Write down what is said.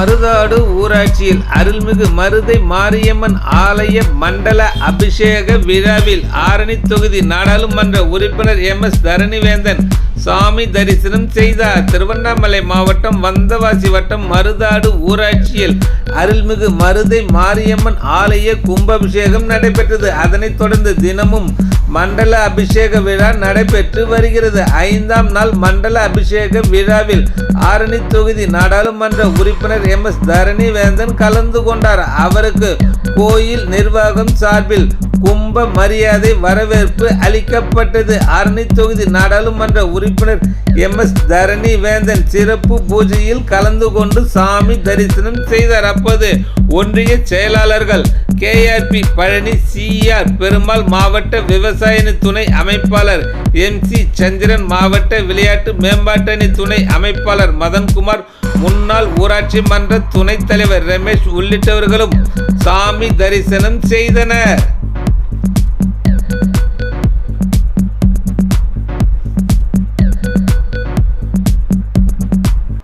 மருதாடு ஊராட்சியில் அருள்மிகு மருதை மாரியம்மன் ஆலய மண்டல அபிஷேக விழாவில் ஆரணி தொகுதி நாடாளுமன்ற உறுப்பினர் எம் எஸ் தரணிவேந்தன் சாமி தரிசனம் செய்தார். திருவண்ணாமலை மாவட்டம் வந்தவாசி வட்டம் மருதாடு ஊராட்சியில் அருள்மிகு மருதை மாரியம்மன் ஆலய கும்பாபிஷேகம் நடைபெற்றது. அதனைத் தொடர்ந்து தினமும் மண்டல அபிஷேக விழா நடைபெற்று வருகிறது. ஐந்தாம் நாள் மண்டல அபிஷேக விழாவில் ஆரணி தொகுதி நாடாளுமன்ற உறுப்பினர் எம் எஸ் தரணி வேந்தன் கலந்து கொண்டார். அவருக்கு கோயில் நிர்வாகம் சார்பில் கும்ப மரியாதை வரவேற்பு அளிக்கப்பட்டது. அரணி தொகுதி நாடாளுமன்ற உறுப்பினர் எம். எஸ். தரணி வேந்தன் சிறப்பு பூஜையில் கலந்து கொண்டு சாமி தரிசனம் செய்தார். அப்போது ஒன்றிய செயலாளர்கள் கேஆர்பி பழனி சிஆர் பெருமாள் மாவட்ட விவசாய துணை அமைப்பாளர் எம். சி. சந்திரன் மாவட்ட விளையாட்டு மேம்பாட்டணி துணை அமைப்பாளர் மதன்குமார் முன்னாள் ஊராட்சி மன்ற துணைத் தலைவர் ரமேஷ் உள்ளிட்டவர்களும் சாமி தரிசனம் செய்தனர்.